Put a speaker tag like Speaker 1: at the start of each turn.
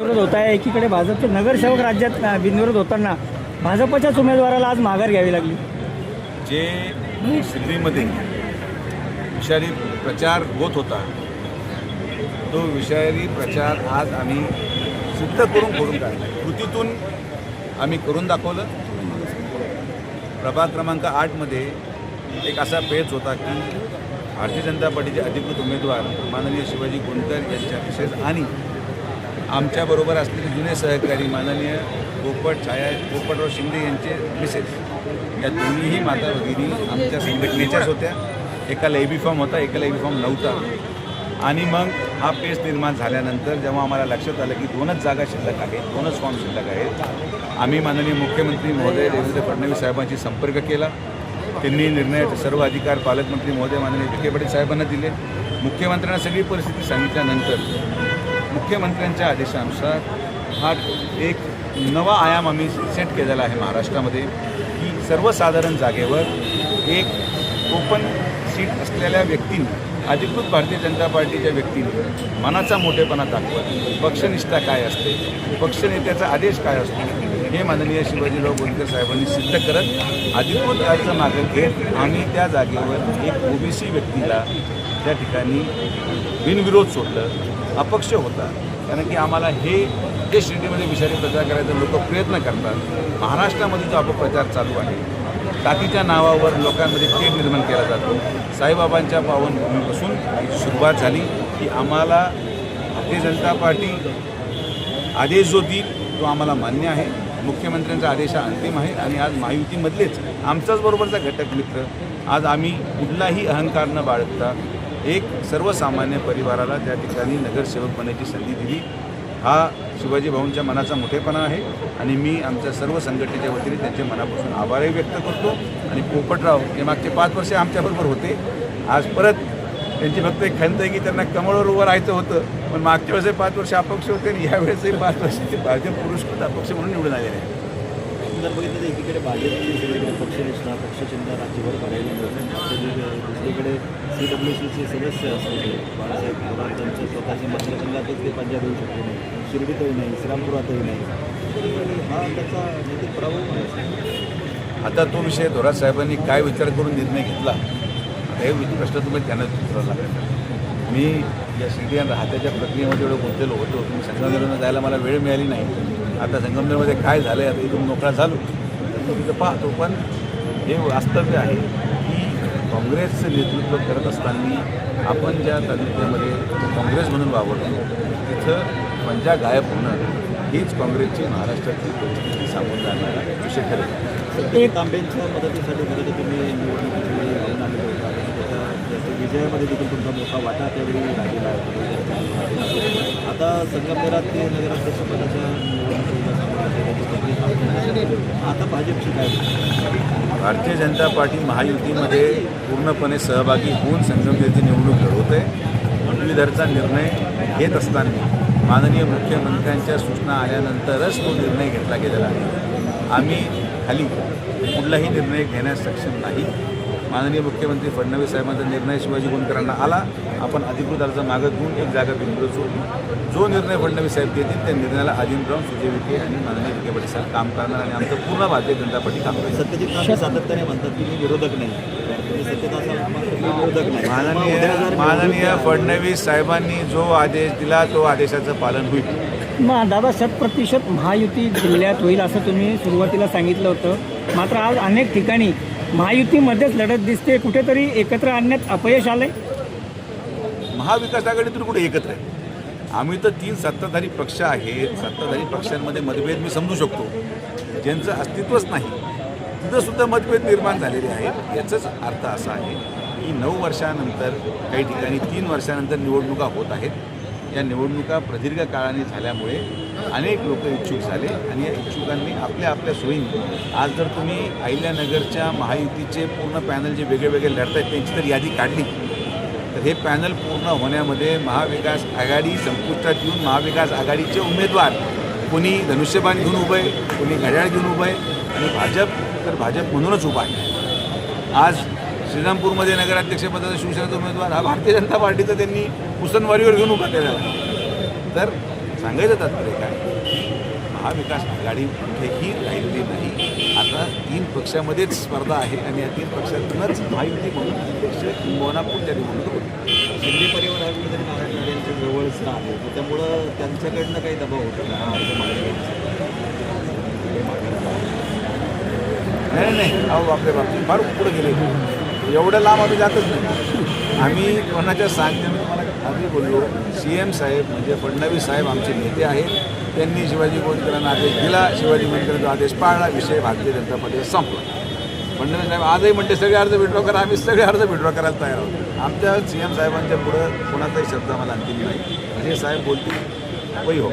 Speaker 1: विरोध होत आहे. एकीकडे भाजपचे नगरसेवक राज्यात बिनविरोध होताना भाजपच्याच उमेदवाराला आज माघार घ्यावी लागली.
Speaker 2: जे सिद्धीमध्ये विषारी प्रचार होत होता तो विषारी प्रचार आज आम्ही सिद्ध करून करून काढला. कृतीतून आम्ही करून दाखवलं. प्रभाग क्रमांक आठमध्ये एक असा पेच होता की भारतीय जनता पार्टीचे अधिकृत उमेदवार माननीय शिवाजी गुंटर यांच्या विशेष आणि आमच्याबरोबर असलेले जुने सहकारी माननीय पोपट छाया पोपटराव शिंदे यांचे मिसेस. या दोन्हीही माता भगिनी आमच्या संघटनेच्याच होत्या. एकाला एबी फॉर्म होता एकाला एबी फॉर्म नव्हता. आणि मग हा पेस निर्माण झाल्यानंतर जेव्हा आम्हाला लक्षात आलं की दोनच जागा शिल्लक आहेत दोनच फॉर्म शिल्लक आहेत आम्ही माननीय मुख्यमंत्री महोदय देवेंद्र फडणवीस साहेबांशी संपर्क केला. त्यांनी निर्णयाचे सर्व अधिकार पालकमंत्री महोदय माननीय विखे पाटील साहेबांना दिले. मुख्यमंत्र्यांना सगळी परिस्थिती सांगितल्यानंतर मुख्यमंत्र्यांच्या आदेशानुसार हा एक नवा आयाम आम्ही सेट केलेला आहे महाराष्ट्रामध्ये. की सर्वसाधारण जागेवर एक ओपन सीट असलेल्या व्यक्तींनी अधिकृत भारतीय जनता पार्टीच्या व्यक्तींनी मनाचा मोठेपणा दाखवत पक्षनिष्ठा काय असते पक्षनेत्याचा आदेश काय असतो हे माननीय शिवाजीराव बोलकर साहेबांनी सिद्ध करत अधिकृत अर्ज मागे घेत आम्ही त्या जागेवर एक ओबीसी व्यक्तीला त्या ठिकाणी बिनविरोध सोडलं. अपक्ष होता. कारण की आम्हाला हे जे श्रेणीमध्ये विषारी प्रचार करायचा लोक प्रयत्न करतात. महाराष्ट्रामध्ये जो अपप्रचार चालू आहे टाकीच्या नावावर लोकांमध्ये तेढ निर्माण केला जातो. साईबाबांच्या पावनभूमीपासून सुरुवात झाली की आम्हाला भारतीय जनता पार्टी आदेश जो देईल तो आम्हाला मान्य आहे. मुख्यमंत्र्यांचा आदेश हा अंतिम आहे आणि आज महायुतीमधलेच आमचाच बरोबरचा घटक मित्र. आज आम्ही कुठलाही अहंकार न बाळगता एक सर्वसामान्य परिवाराला त्या ठिकाणी नगरसेवक बनण्याची संधी दिली. हा शिवाजी भाऊंच्या मनाचा मोठेपणा आहे आणि मी आमच्या सर्व संघटनेच्या वतीने त्यांचे मनापासून आभारही व्यक्त करतो. आणि पोपटराव हे मागचे पाच वर्षे आमच्याबरोबर होते. आज परत त्यांची फक्त एक खंत आहे की त्यांना कमळवर उभं राहायचं होतं. पण मागच्या वेळेस पाच वर्ष अपक्ष होते आणि यावेळेसही पाच वर्ष ते भाजप पुरस्कृत अपक्ष म्हणून निवडून आलेले आहेत.
Speaker 3: बघितलं तर एकीकडे भाजप पक्ष पक्षनिष्ठा पक्षचिंता राज्यभर बघायला मिळतं दुसरीकडे सी डब्ल्यू सीचे सदस्य असलेले बाळासाहेब थोरात त्यांच्या स्वतःच्या मतदारसंघातच ते पंजाब येऊ शकले नाही. शिर्डीतही नाही श्रीरामपुरातही नाही. हा त्याचा नैतिक प्रभाव आहे.
Speaker 2: आता तो विषय थोरात साहेबांनी काय विचार करून निर्णय घेतला? हे प्रश्न तुम्ही त्यांना विचारायला लागेल मी या शिर्डी आणि राहत्याच्या प्रक्रियेमध्ये एवढं गुंतलेलो होतो. तुम्ही संगमनेरमध्ये जायला मला वेळ मिळाली नाही. आता संगमनेरमध्ये काय झालं आहे आता इथून मोकळा झालो. तर तो तिथं पाहतो. पण हे वास्तव्य आहे की काँग्रेसचं नेतृत्व करत असताना आपण ज्या तालुक्यामध्ये काँग्रेस म्हणून वावरतो तिथं पंजा गायब होणं हीच काँग्रेसची महाराष्ट्रातली परिस्थिती सामोरं जाणारा विषय ठरेल.
Speaker 3: प्रत्येक तांब्यांच्या मदतीसाठी खरं तर तुम्ही निवडणुकीची विजयामध्ये देखील तुमचा मोठा वाटा त्यावेळी राहिलेला आता संगमनेरात ते नगराध्यक्षपदाच्या निवडणुकीला आता भाजपची काय?
Speaker 2: भारतीय जनता पार्टी महायुतीमध्ये पूर्णपणे सहभागी होऊन संगमनेरची निवडणूक लढवते. मुरलीधरचा निर्णय घेत असताना माननीय मुख्यमंत्र्यांच्या सूचना आल्यानंतरच तो निर्णय घेतला गेलेला आहे. आम्ही खाली कुठलाही निर्णय घेण्यास सक्षम नाही. माननीय मुख्यमंत्री फडणवीस साहेबांचा निर्णय शिवाजी गुंडकरांना आला. आपण अधिकृत अर्ज मागत घेऊन एक जागा बिनविरोध सोडली. जो निर्णय फडणवीस साहेब घेतील त्या निर्णयाला अधीन राहून सुजय विखे आणि माननीय विखे पाटील साहेब काम करणार आणि आमचं पूर्ण भारतीय जनता पार्टी काम करेल.
Speaker 3: सत्यजित नाथ सातत्याने म्हणतात की मी विरोधक नाही. तुम्ही सत्यता असा म्हणतात की मी विरोधक नाही. मग
Speaker 2: माननीय माननीय फडणवीस साहेबांनी जो आदेश दिला तो आदेशाचं पालन होईल.
Speaker 1: मग दादा शतप्रतिशत महायुती जिल्ह्यात होईल असं तुम्ही सुरुवातीला सांगितलं होतं. मात्र आज अनेक ठिकाणी महायुतीमध्येच लढत दिसते. कुठेतरी एकत्र आणण्यात अपयश आलंय.
Speaker 2: महाविकास आघाडी तर कुठे एकत्र आहे? आम्ही तर तीन सत्ताधारी पक्ष आहेत. सत्ताधारी पक्षांमध्ये मतभेद मी समजू शकतो. ज्यांचं अस्तित्वच नाही तिथं सुद्धा मतभेद निर्माण झालेले आहेत. याचाच अर्थ असा आहे की नऊ वर्षानंतर काही ठिकाणी तीन वर्षानंतर निवडणुका होत आहेत. या निवडणुका प्रदीर्घ काळाने झाल्यामुळे अनेक लोक इच्छुक झाले आणि या इच्छुकांनी आपल्या आपल्या सोयीने आज जर तुम्ही अहिल्यानगरच्या महायुतीचे पूर्ण पॅनल जे वेगळे वेगळे लढत आहेत त्यांची जर यादी काढली. तर हे पॅनल पूर्ण होण्यामध्ये महाविकास आघाडी संपुष्टात येऊन महाविकास आघाडीचे उमेदवार कोणी धनुष्यबाण घेऊन उभं आहे कोणी घड्याळ घेऊन उभं आहे आणि भाजप तर भाजप म्हणूनच उभा आहे. आज श्रीरामपूरमध्ये नगराध्यक्षपदाचा शिवसेनेचा उमेदवार हा भारतीय जनता पार्टीचा त्यांनी मुसनवारीवर घेऊन उभा केलेला आहे. तर सांगायचं तात्पर्य काय? महाविकास आघाडी कुठेही राहिलेली नाही. आता तीन पक्षामध्येच स्पर्धा आहे आणि या तीन पक्षातूनच महायुती म्हणून अध्यक्ष किंबहुना पुढच्या म्हणून
Speaker 3: शिंदे परिवार हा कुठेतरी नारायण यांच्या जवळचा आहे त्यामुळं त्यांच्याकडनं काही दबाव होतो?
Speaker 2: नाही नाही. अहो आपल्या बाबतीत फार पुढे गेले. एवढं लांब आम्ही जातच नाही. आम्ही कोणाच्या सांगते मी तुम्हाला आधी बोललो. सी एम साहेब म्हणजे फडणवीस साहेब आमचे नेते आहेत. त्यांनी शिवाजी गोंदकरांना आदेश दिला. शिवाजी गोंदकरांचा आदेश पाळला. विषय भारतीय जनता पार्टीचा संपला. फडणवीस साहेब आजही म्हणते सगळे अर्ज विड्रॉ करा. आम्ही सगळे अर्ज विड्रॉ करायला तयार आहोत. आमच्या सी एम साहेबांच्या पुढं कोणाचाही शब्द आम्हाला अंतिम नाही. हे साहेब बोलतील. वही हो.